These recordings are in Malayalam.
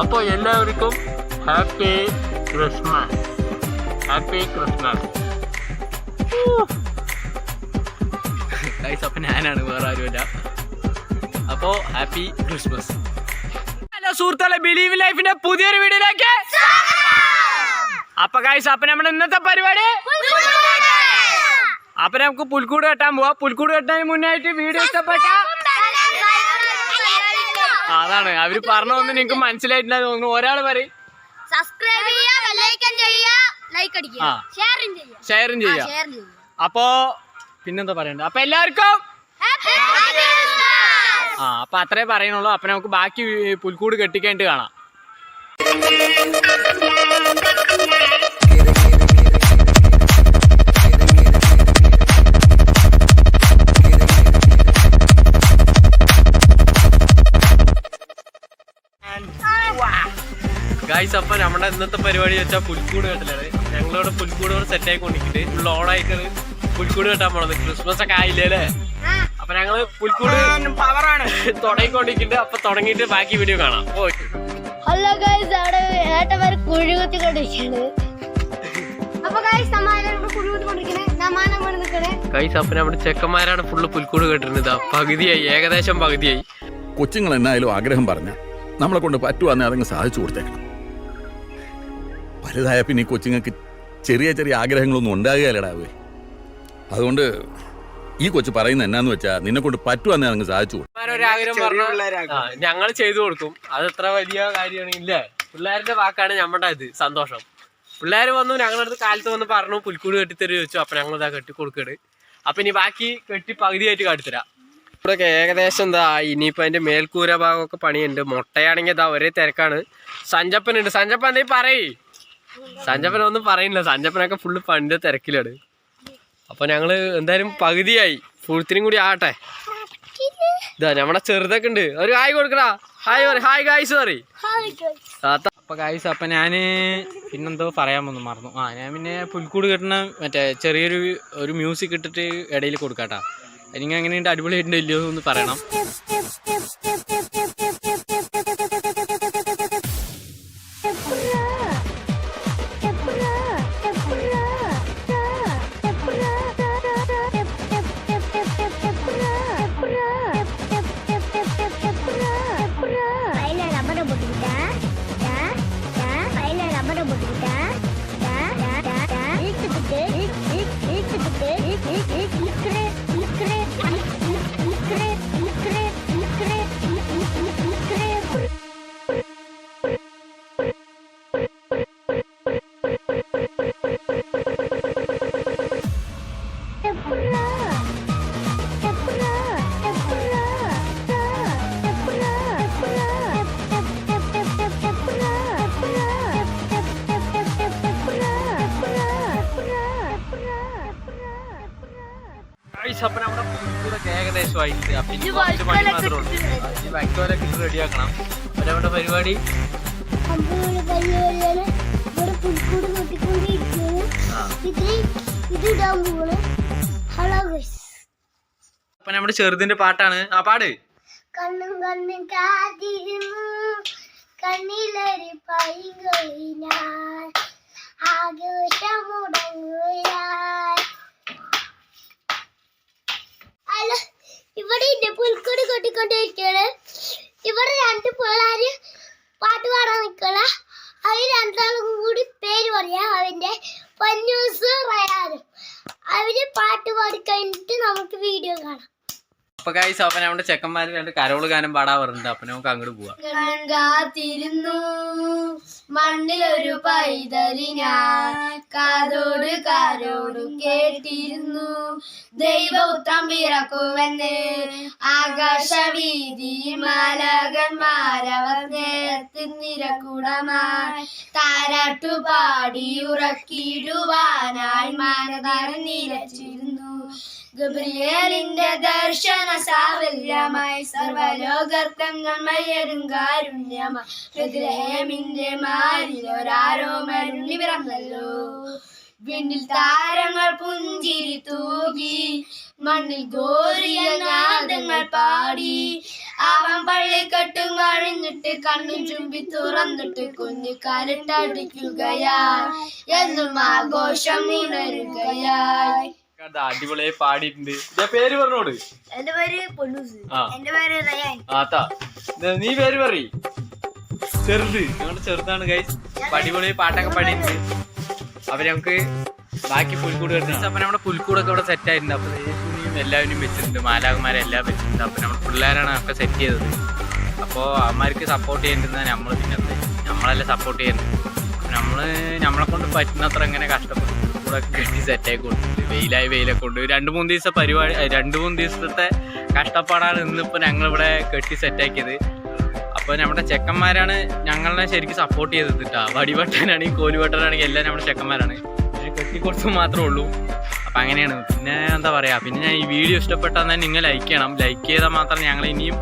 അപ്പോൾ എല്ലാവർക്കും happy Christmas. Happy Christmas. Guys അപ്പൊ ഞാനാണ് വേറെ ആരുമില്ല. അപ്പോൾ ഹാപ്പി ക്രിസ്മസ്. ഹലോ സുഹൃത്തുക്കളെ ബിലീവ് ലൈഫിന്റെ പുതിയൊരു വീഡിയോയിലേക്ക് അപ്പൊ ഗൈസ് അപ്പൊ നമ്മുടെ ഇന്നത്തെ പരിപാടി? അപ്പൊ നമുക്ക് പുൽക്കൂട് കെട്ടാൻ പോവാ. പുൽക്കൂട് കെട്ടാൻ മുന്നായിട്ട് വീഡിയോ ഇഷ്ടപ്പെട്ട? അതാണ്. അവർ പറഞ്ഞൊന്നും നിങ്ങൾക്ക് മനസ്സിലായിട്ടില്ല തോന്നുന്നു. ഒരാൾ പറയും സബ്സ്ക്രൈബ് ചെയ്യുക ബെല്ലൈക്കൻ ചെയ്യുക ലൈക്ക് അടിക്കുക ആ. ഷെയറും ചെയ്യുക ഷെയറും അപ്പോ പിന്നെന്താ പറയണ്ടത് അപ്പൊ എല്ലാവർക്കും ആ അപ്പൊ അത്രേ പറയണുള്ളൂ അപ്പൊ നമുക്ക് ബാക്കി പുൽക്കൂട് കെട്ടിക്കേണ്ടി കാണാം. ഗായ്സ് അപ്പൊ നമ്മുടെ ഇന്നത്തെ പരിപാടി വെച്ചാൽ പുൽക്കൂട് കെട്ടലാണ് ഞങ്ങളിവിടെ പുൽക്കൂട് സെറ്റ് ആയിക്കൊണ്ടിരിക്കുന്നത് ഫുൾ ഓണായിട്ട് പുൽക്കൂട് കെട്ടാൻ പോണത്. ക്രിസ്മസ് ഒക്കെ ആയില്ലേ അല്ലേ? അപ്പൊ ഞങ്ങൾ പുൽക്കൂട് പവറാണ് തുടങ്ങിക്കൊണ്ടിരിക്കുന്നുണ്ട്. അപ്പൊ തുടങ്ങിയിട്ട് ബാക്കി വീഡിയോ കാണാം. ഓക്കെ ഹലോ ഗൈസ് അവിടെ ഏട്ടന്മാർ കുഴി കുത്തി കൊണ്ടിരിക്കുന്നത് അപ്പൊ ഗൈസ് സമാധാനം കുഴി കുത്തി കൊണ്ടിരിക്കണേ സമാനം കൊണ്ട് നിൽക്കണേ. ഗൈസ് അപ്പൊ നമ്മുടെ ചെക്കന്മാരാണ് ഫുള്ള് പുൽക്കൂട് കെട്ടിരുന്നത്. പകുതിയായി. ഏകദേശം പകുതിയായി. കൊച്ചുങ്ങൾ എന്നായാലും ആഗ്രഹം പറഞ്ഞ നമ്മളെ കൊണ്ട് പറ്റുവാന്നെ അതങ്ങ് സാധിച്ചു കൊടുത്തേക്കണം. വലുതായ പിന്നെ ഈ കൊച്ചുങ്ങൾക്ക് ചെറിയ ചെറിയ ആഗ്രഹങ്ങളൊന്നും ഉണ്ടാകുകയല്ലടാവേ അതുകൊണ്ട് ഈ കൊച്ച് പറയുന്ന എന്നാന്ന് വെച്ചാ നിന്നെ കൊണ്ട് പറ്റുവാന്നേ അതങ്ങ് സാധിച്ചു ഒരു ആഗ്രഹം പറഞ്ഞു? ഞങ്ങൾ ചെയ്തു കൊടുക്കും. അത് എത്ര വലിയ കാര്യമാണ് ഇല്ല? പിള്ളേരുടെ വാക്കാണ് നമ്മുടെ ഇത് സന്തോഷം. പിള്ളേർ വന്നു ഞങ്ങളുടെ അടുത്ത് കാലത്ത് വന്ന് പറഞ്ഞു പുൽക്കൂട് കെട്ടിത്തരും ചോദിച്ചു. അപ്പൊ ഞങ്ങൾ ഇതാ കെട്ടി കൊടുക്കട് അപ്പൊ ഇനി ബാക്കി കെട്ടി പകുതിയായിട്ട് കാട്ടിത്തരാം. ഇവിടെ ഏകദേശം എന്താ ഇനിയിപ്പോ അതിന്റെ മേൽക്കൂര ഭാഗമൊക്കെ പണിയുണ്ട്. മുട്ടയാണെങ്കിൽ ഇതാ ഒരേ തിരക്കാണ്. സഞ്ചപ്പനുണ്ട്. സഞ്ചപ്പൻ എന്തെങ്കിലും പറയ്. സഞ്ചപ്പൻ ഒന്നും പറയുന്നില്ല സഞ്ചപ്പനൊക്കെ ഫുള്ള് പണ്ട് തിരക്കിലാണ്. അപ്പൊ ഞങ്ങൾ എന്തായാലും പകുതിയായി. ഫുൾത്തിനും കൂടി ആട്ടെ ഇതാ നമ്മുടെ ചെറുതൊക്കെ ഉണ്ട്. ഒരു ഹായ് കൊടുക്കടാ. ഹായ് പറ. ഹായ് ഗായ്സ് പറ അപ്പൊ ഗായ്സ് അപ്പൊ ഞാൻ പിന്നെന്തോ പറയാൻ വന്നു മറന്നു. ആ ഞാൻ പിന്നെ പുൽക്കൂട് കിട്ടണ മറ്റേ ചെറിയൊരു ഒരു മ്യൂസിക് ഇട്ടിട്ട് ഇടയിൽ കൊടുക്കാട്ടാ. എനിക്ക് എങ്ങനെയുണ്ട് അടിപൊളി ഇല്ലയോ എന്ന് പറയണം. കുറച്ച് പണി മാത്രമേ ഉള്ളൂ. ഈ വൈക്കോലൊക്കെ ഇട്ട് റെഡിയാക്കണം. അപ്പൊ നമ്മുടെ പരിപാടി. അപ്പൊ നമ്മുടെ ചെറുതിന്റെ പാട്ടാണ്. ആ പാട്. കണ്ണും കണ്ണും കാത്തിരുന്നു കണ്ണിലൊരു പൈകൊഴിഞ്ഞാൽ ആഘോഷമുടങ്ങുയാൽ അല്ല ഇന്റെ പുൽക്കൂട് കൊട്ടിക്കൊണ്ടിരിക്കുകയാണ്. ഇവിടെ രണ്ട് പിള്ളേര് പാട്ട് പാടാൻ നിൽക്കണ അവർ രണ്ടാളും കൂടി പേര് പറയാം. അവന്റെ പന്നൂസ് റയാനും. അവർ പാട്ട് പാടി കഴിഞ്ഞിട്ട് നമുക്ക് വീഡിയോ കാണാം. അപ്പൊ കൈ സോപ്പനവിടെ ചെക്കന്മാര് രണ്ട് കരോൾ ഗാനം പാടാറുണ്ട് അപ്പൊ നമുക്ക് അങ്ങോട്ട് പോവാം. മണ്ണിലൊരു പൈതലി ഞാൻ കാതോട് കാരോട് കേട്ടിരുന്നു. ദൈവപുത്രം പിറക്കുമെന്ന് ആകാശവീതി മാലകന്മാരവർ നേരത്തിൽ നിരക്കുടമായി താരാട്ടുപാടി ഉറക്കിടുവാനായി മാനതാരം നിലച്ചിരുന്നു. ഗബ്രിയേലിന്റെ ദർശന സാവല്യമായി സർവലോകർത്തം നന്മയരും കാരുണ്യമായി ഹൃദയമിന്റെ മാരിലൊരാരോ മരുണി പിറന്നല്ലോ. വിണ്ണിൽ താരങ്ങൾ പുഞ്ചിരി തൂകി മണ്ണിൽ ഗോറിയ നാദങ്ങൾ പാടി. അവൻ പള്ളിക്കെട്ടും കഴിഞ്ഞിട്ട് കണ്ണും ചുമ്പി തുറന്നിട്ട് കുഞ്ഞു എന്നും ആഘോഷം ഉണരുകയായി. കണ്ട? അടിപൊളിയായി പാടിയിട്ടുണ്ട്. ഇതാ പേര് പറഞ്ഞോട്. എന്റെ പേര് പൊന്നൂസ്. ആ. എന്റെ പേര് റയാൻ. ആത്താ. ഇത് നീ പേര് പറയ്. ചെറുത്. ഞങ്ങളുടെ ചെറുതാണ് ഗൈസ് അടിപൊളി പാട്ടൊക്കെ പാടിയിട്ടുണ്ട്. അപ്പൊ നമുക്ക് ബാക്കി പുൽക്കൂട് വരുന്നത് അപ്പൊ നമ്മുടെ പുൽക്കൂടൊക്കെ ഇവിടെ സെറ്റ് ആയിട്ടുണ്ട്. അപ്പൊ യേശുവിനെയും എല്ലാവരും വെച്ചിട്ടുണ്ട്. മാലാകുമാരെ എല്ലാം വെച്ചിട്ടുണ്ട്. അപ്പൊ നമ്മുടെ പിള്ളേരാണ് ഒക്കെ സെറ്റ് ചെയ്തത്. അപ്പോൾ അവന്മാർക്ക് സപ്പോർട്ട് ചെയ്യേണ്ടത് നമ്മൾ പിന്നത്തെ നമ്മളല്ലേ സപ്പോർട്ട് ചെയ്യുന്നത് നമ്മൾ നമ്മളെ കൊണ്ട് പറ്റുന്നത്ര ഇങ്ങനെ കഷ്ടപ്പെട്ട് കൂടെ കെട്ടി സെറ്റായി കൊടുത്തിട്ട് വെയിലായി വെയിലൊക്കെ കൊണ്ട് രണ്ട് മൂന്ന് ദിവസത്തെ പരിപാടി രണ്ട് മൂന്ന് ദിവസത്തെ കഷ്ടപ്പാടാണ് ഇന്നിപ്പോൾ ഞങ്ങളിവിടെ കെട്ടി സെറ്റാക്കിയത് അപ്പോൾ നമ്മുടെ ചെക്കന്മാരാണ് ഞങ്ങളെ ശരിക്കും സപ്പോർട്ട് ചെയ്തത് കേട്ടോ വടിവട്ടനാണെങ്കിൽ കോലുവട്ടനാണെങ്കിൽ എല്ലാം നമ്മുടെ ചെക്കന്മാരാണ്. കെട്ടി കെട്ടിക്കൊടുത്ത് മാത്രമേ ഉള്ളൂ. അപ്പം അങ്ങനെയാണ്. പിന്നെ എന്താ പറയുക പിന്നെ ഞാൻ ഈ വീഡിയോ ഇഷ്ടപ്പെട്ടാൽ തന്നെ നിങ്ങൾ ലൈക്ക് ചെയ്യണം. ലൈക്ക് ചെയ്താൽ മാത്രമേ ഞങ്ങൾ ഇനിയും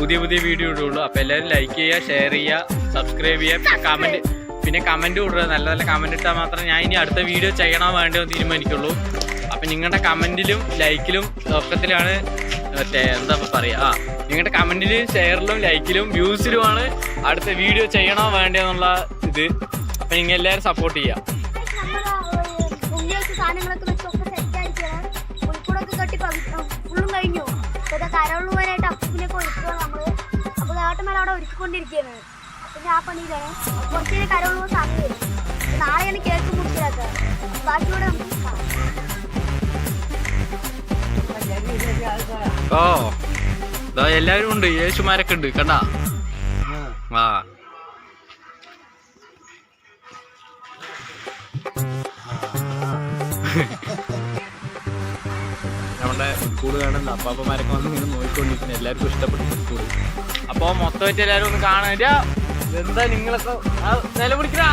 പുതിയ പുതിയ വീഡിയോ ഇടുള്ളൂ. അപ്പോൾ എല്ലാവരും ലൈക്ക് ചെയ്യുക ഷെയർ ചെയ്യുക സബ്സ്ക്രൈബ് ചെയ്യുക കമന്റ് പിന്നെ കമന്റ് കൊടുക്കുക നല്ല നല്ല കമന്റ് ഇട്ടാൽ മാത്രമേ ഞാൻ ഇനി അടുത്ത വീഡിയോ ചെയ്യണോ വേണ്ടോ എന്ന് തീരുമാനിക്കുള്ളൂ. അപ്പം നിങ്ങളുടെ കമന്റിലും ലൈക്കിലും ഒക്കത്തിലാണ് മറ്റേ എന്താ പറയുക ആ നിങ്ങളുടെ കമന്റിലും ഷെയറിലും ലൈക്കിലും വ്യൂസിലുമാണ് അടുത്ത വീഡിയോ ചെയ്യണോ വേണ്ടോ എന്നുള്ള ഇത്. അപ്പം നിങ്ങൾ എല്ലാവരും സപ്പോർട്ട് ഫുള്ളും കഴിഞ്ഞു. ഇപ്പൊ കരവുള്ള പോകാനായിട്ട് അപ്പൂപ്പിനൊക്കെ ഒരുക്കുകയാണ് നമ്മൾ. അപ്പൊ അവിടെ ഒരുക്കിക്കൊണ്ടിരിക്കുകയാണ്. നാളെയാണ് കേക്ക് ഓ ഇതാ എല്ലാവരും ഉണ്ട്. യേശുമാരൊക്കെ ഉണ്ട്. കണ്ടാ? ആ. നമ്മുടെ സ്കൂൾ കാണുന്ന അപ്പാപ്പമാരൊക്കെ വന്ന് ഇങ്ങനെ നോക്കിക്കൊണ്ടിരിക്കുന്നു. എല്ലാവർക്കും ഇഷ്ടപ്പെട്ടു സ്കൂൾ അപ്പോൾ മൊത്തമായിട്ട് എല്ലാവരും ഒന്ന് കാണാൻ എന്താ നിങ്ങളൊക്കെ? നിലവിളിക്കുന്ന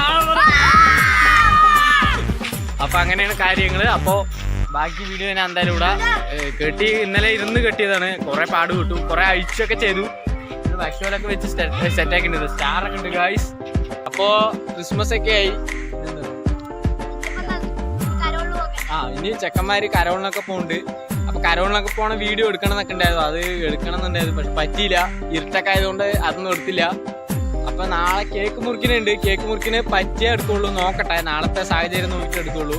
അപ്പൊ അങ്ങനെയാണ് കാര്യങ്ങൾ. അപ്പോ ബാക്കി വീഡിയോ ഞാൻ എന്തായാലും ഇവിടെ കെട്ടി ഇന്നലെ ഇരുന്ന് കെട്ടിയതാണ്. കുറെ പാട് കിട്ടും. കുറെ അഴിച്ചൊക്കെ ചെയ്തു. ഭക്ഷണമൊക്കെ വെച്ച് സെറ്റ് ആക്കിയിട്ടുണ്ട്. സ്റ്റാർ ഒക്കെ ഉണ്ട് ഗായ്സ് അപ്പോ ക്രിസ്മസ് ഒക്കെ ആയി. ആ ഇനി ചെക്കന്മാര് കരോളിനൊക്കെ പോകുന്നുണ്ട് അപ്പൊ കരോളിനൊക്കെ പോണ വീഡിയോ എടുക്കണം എന്നൊക്കെ ഉണ്ടായിരുന്നു. അത് എടുക്കണം എന്നുണ്ടായിരുന്നു പക്ഷെ പറ്റിയില്ല. ഇരുട്ടൊക്കെ ആയതുകൊണ്ട് അതൊന്നും എടുത്തില്ല. അപ്പൊ നാളെ കേക്ക് മുറിക്കിനുണ്ട്. കേക്ക് മുറിക്കിന് പറ്റിയേ എടുക്കുള്ളൂ നോക്കട്ടെ. നാളത്തെ സാഹചര്യം നോക്കിയിട്ട് എടുക്കുള്ളൂ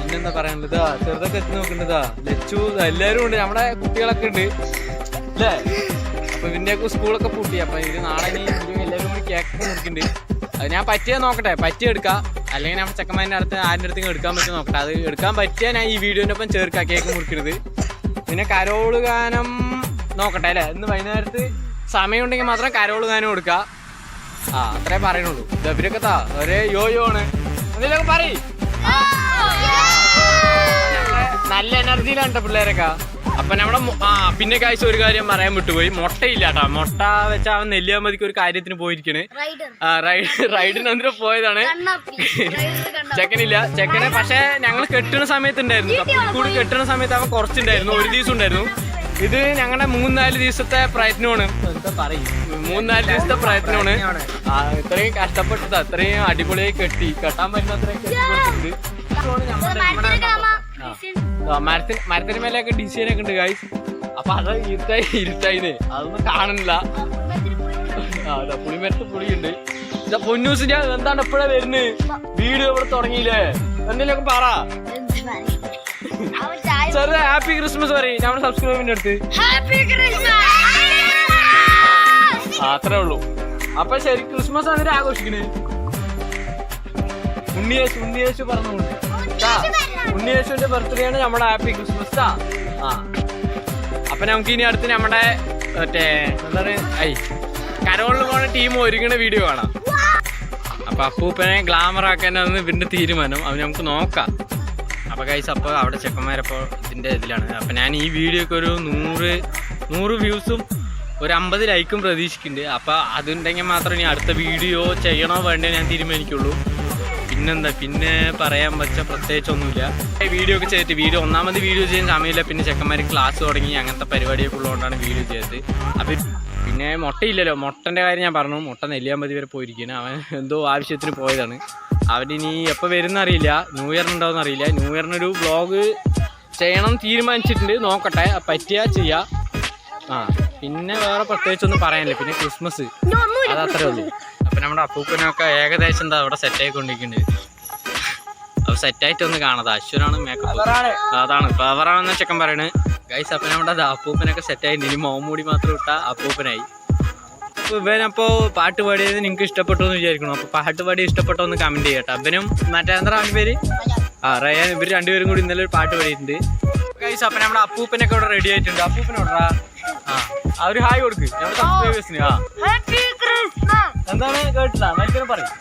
പിന്നെന്താ പറയാനുള്ളത് ചെറുതൊക്കെ എത്തി നോക്കേണ്ടതാ ലച്ചു എല്ലാവരും ഉണ്ട്. നമ്മുടെ കുട്ടികളൊക്കെ ഉണ്ട്. അല്ലേ? അപ്പൊ ഇതിന്റെയൊക്കെ സ്കൂളൊക്കെ പൂട്ടി. അപ്പൊ ഇത് നാളെ ഇനി എല്ലാവരും കൂടി കേക്ക് മുറിക്കുന്നുണ്ട് അത് ഞാൻ പറ്റിയേ നോക്കട്ടെ. പറ്റിയ എടുക്കാം. അല്ലെങ്കിൽ നമ്മുടെ ചെക്കന്മാരുടെ അടുത്ത് ആരുടെ അടുത്ത് എടുക്കാൻ പറ്റും നോക്കട്ടെ. അത് എടുക്കാൻ പറ്റിയാൽ ഞാൻ ഈ വീഡിയോനൊപ്പം ചേർക്കാം കേക്ക് മുറിക്കരുത് പിന്നെ കരോൾ ഗാനം നോക്കട്ടെ അല്ലേ? ഇന്ന് വൈകുന്നേരത്ത് സമയമുണ്ടെങ്കിൽ മാത്രം കരോൾ ഗാനം കൊടുക്കുക ആ അത്രേ പറയണുള്ളൂ ഇവരൊക്കെ താ ഒരേ യോ യോ ആണ് എന്തെങ്കിലും പറയ് നല്ല എനർജിയിലാണ് ട്ടോ പിള്ളേരൊക്കെ. അപ്പൊ നമ്മുടെ ആ പിന്നെ കാഴ്ച ഒരു കാര്യം പറയാൻ വിട്ടുപോയി. മുട്ടയില്ല കേട്ടോ മുട്ട വെച്ച അവൻ നെല്ലിയാമതിക്ക് ഒരു കാര്യത്തിന് പോയിരിക്കണ്. റൈഡർ. ആ റൈഡ് റൈഡിന് എന്തിനു പോയതാണ്. ചെക്കനില്ല. ചെക്കനെ പക്ഷെ ഞങ്ങൾ കെട്ടുന്ന സമയത്തുണ്ടായിരുന്നു കൂടി കെട്ടുന്ന സമയത്ത് അവൻ കുറച്ചുണ്ടായിരുന്നു. ഒരു ദിവസം ഉണ്ടായിരുന്നു. ഇത് ഞങ്ങളുടെ മൂന്നാൽ ദിവസത്തെ പ്രയത്നമാണ്. മൂന്നാൽ ദിവസത്തെ പ്രയത്നമാണ്. ഇത്രയും കഷ്ടപ്പെട്ടത് അത്രയും അടിപൊളിയായി കെട്ടി. കെട്ടാൻ പറ്റുന്ന അത്രയും കെട്ടി കൊടുത്തിട്ടുണ്ട് ഇതാണ് ഞങ്ങളുടെ- മരത്തിലൊക്കെ നമ്മ ആ. ആ, മരത്തിന് മരത്തിന് മേലെയൊക്കെ ഡിസൈൻ ഒക്കെ ഉണ്ട് ഗൈസ് അപ്പൊ അത് ഇരുട്ടായി ഇരുട്ടായിന്. അതൊന്നും കാണുന്നില്ല ആ അതാ പുളിമരത്ത് പുളിയുണ്ട്. ഞാൻ എന്താണ് എപ്പോഴാ വരുന്നത്? വീഡിയോ ഇവിടെ തുടങ്ങിയില്ലേ? എന്തെങ്കിലുമൊക്കെ പറ. അവൻ ഹാപ്പി ക്രിസ്മസ് പറയും. നമ്മുടെ സബ്സ്ക്രൈബിന്റെ അടുത്ത്. ഹാപ്പി ക്രിസ്മസ് ആത്രേ അത്രേ ഉള്ളൂ. അപ്പൊ ശരി ക്രിസ്മസ് എന്നിട്ട് ആഘോഷിക്കണേ. ഉണ്ണിയേശു ഉണ്ണിയേശു പറഞ്ഞുകൊണ്ട്. ഉണ്ണിയേശുവിന്റെ ബർത്ത്ഡേ ആണ് നമ്മുടെ ഹാപ്പി ക്രിസ്മസ് ആ. അപ്പൊ നമുക്ക് ഇനി അടുത്ത് നമ്മുടെ മറ്റേ എന്താണ് ഐ കരോളിൽ പോണ ടീം ഒരുങ്ങുന്ന വീഡിയോ കാണാം. അപ്പൊ അപ്പൂപ്പനെ ഗ്ലാമർ ആക്കാനാണ് ഇവന്റെ തീരുമാനം. അത് നമുക്ക് നോക്കാം. അപ്പൊ കൈസ് അപ്പോൾ അവിടെ ചെക്കന്മാരപ്പോൾ ഇതിന്റെ ഇതിലാണ്. അപ്പൊ ഞാൻ ഈ വീഡിയോക്ക് ഒരു നൂറ് നൂറ് വ്യൂസും ഒരു അമ്പത് ലൈക്കും പ്രതീക്ഷിക്കുന്നുണ്ട്. അപ്പൊ അതുണ്ടെങ്കിൽ മാത്രമേ ഇനി അടുത്ത വീഡിയോ ചെയ്യണോ വേണ്ടേ ഞാൻ തീരുമാനിക്കുള്ളൂ. പിന്നെന്താ പിന്നെ പറയാൻ പറ്റ പ്രത്യേകിച്ചൊന്നുമില്ല. വീഡിയോ ഒക്കെ ചെയ്തിട്ട് വീഡിയോ ഒന്നാമത് വീഡിയോ ചെയ്യാൻ സമയമില്ല. പിന്നെ ചെക്കന്മാർ ക്ലാസ് തുടങ്ങി അങ്ങനത്തെ പരിപാടിയൊക്കെ ഉള്ളതുകൊണ്ടാണ് വീഡിയോ ചെയ്തത്. അപ്പം പിന്നെ മുട്ടയില്ലല്ലോ. മുട്ടന്റെ കാര്യം ഞാൻ പറഞ്ഞു. മുട്ട നെല്ലിയാമ്പതി വരെ പോയിരിക്കുകയാണ്. അവൻ എന്തോ ആവശ്യത്തിന് പോയതാണ്. അവരിനി എപ്പോൾ വരുന്ന അറിയില്ല ന്യൂ ഇയർ ഉണ്ടാവുന്ന അറിയില്ല ന്യൂ ഇയറിനൊരു വ്ളോഗ് ചെയ്യണം തീരുമാനിച്ചിട്ടുണ്ട്. നോക്കട്ടെ പറ്റിയാ ചെയ്യാ. ആ പിന്നെ വേറെ പ്രത്യേകിച്ചൊന്നും പറയാനില്ല. പിന്നെ ക്രിസ്മസ് അത് അത്രേ ഉള്ളൂ. അപ്പം നമ്മുടെ അപ്പൂപ്പനൊക്കെ ഏകദേശം എന്താ അവിടെ സെറ്റ് ആയിക്കൊണ്ടിരിക്കുന്നുണ്ട്. അപ്പോൾ സെറ്റായിട്ട് ഒന്ന് കാണാതെ അശ്വനാണ് മേക്കപ്പ് അതാണ് പവറാണെന്ന് ചെക്കൻ പറയണേ. ഗൈസ് അപ്പം നമ്മുടെ അപ്പൂപ്പനൊക്കെ സെറ്റായി ഇനി മോമൂടി മാത്രം ഇട്ടാൽ അപ്പൂപ്പനായി. ഇവനപ്പോൾ പാട്ട് പാടിയത് നിങ്ങൾക്ക് ഇഷ്ടപ്പെട്ടു എന്ന് വിചാരിക്കണം? അപ്പോൾ പാട്ട് പാടി ഇഷ്ടപ്പെട്ടോ എന്ന് കമന്റ് ചെയ്യട്ടെ. അവനും മറ്റേ എന്താ പേര് ആ റയാൻ ഇവർ രണ്ടുപേരും കൂടി ഇന്നലെ ഒരു പാട്ട് പാടിയിട്ടുണ്ട്. ഗൈസ് അപ്പം നമ്മുടെ അപ്പൂപ്പനൊക്കെ ഇവിടെ റെഡി ആയിട്ടുണ്ട്. അപ്പൂപ്പനോടാ ആ അവർ ഹായ് കൊടുക്ക്. നമ്മുടെ സബ്സ്ക്രൈബേഴ്സിന് ആ. ഹാപ്പി ക്രിസ്മസ് എന്താണ് കേട്ടില്ല? നല്ലൊരു പറയും.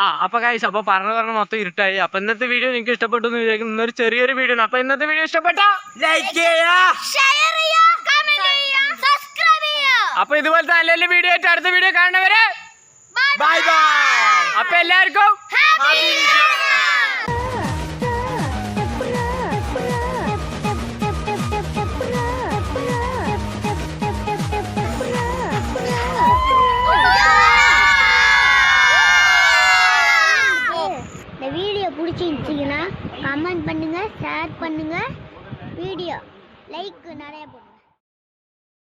ആ അപ്പൊ കഴിച്ചു അപ്പൊ പറഞ്ഞു പറഞ്ഞു മൊത്തം ഇരുട്ടായി. അപ്പൊ ഇന്നത്തെ വീഡിയോ നിങ്ങൾക്ക് ഇഷ്ടപ്പെട്ടു എന്ന് വിചാരിക്കുന്നു. ഇന്നൊരു ചെറിയൊരു വീഡിയോ ആണ് അപ്പൊ ഇന്നത്തെ വീഡിയോ ഇഷ്ടപ്പെട്ട? ലൈക്ക് ചെയ്യുക കമന്റ് ചെയ്യുക സബ്സ്ക്രൈബ് ചെയ്യുക അപ്പൊ ഇതുപോലത്തെ നല്ല നല്ല വീഡിയോ ആയിട്ട് അടുത്ത വീഡിയോ കാണുന്നവരെ ബൈ ബൈ അപ്പൊ എല്ലാവർക്കും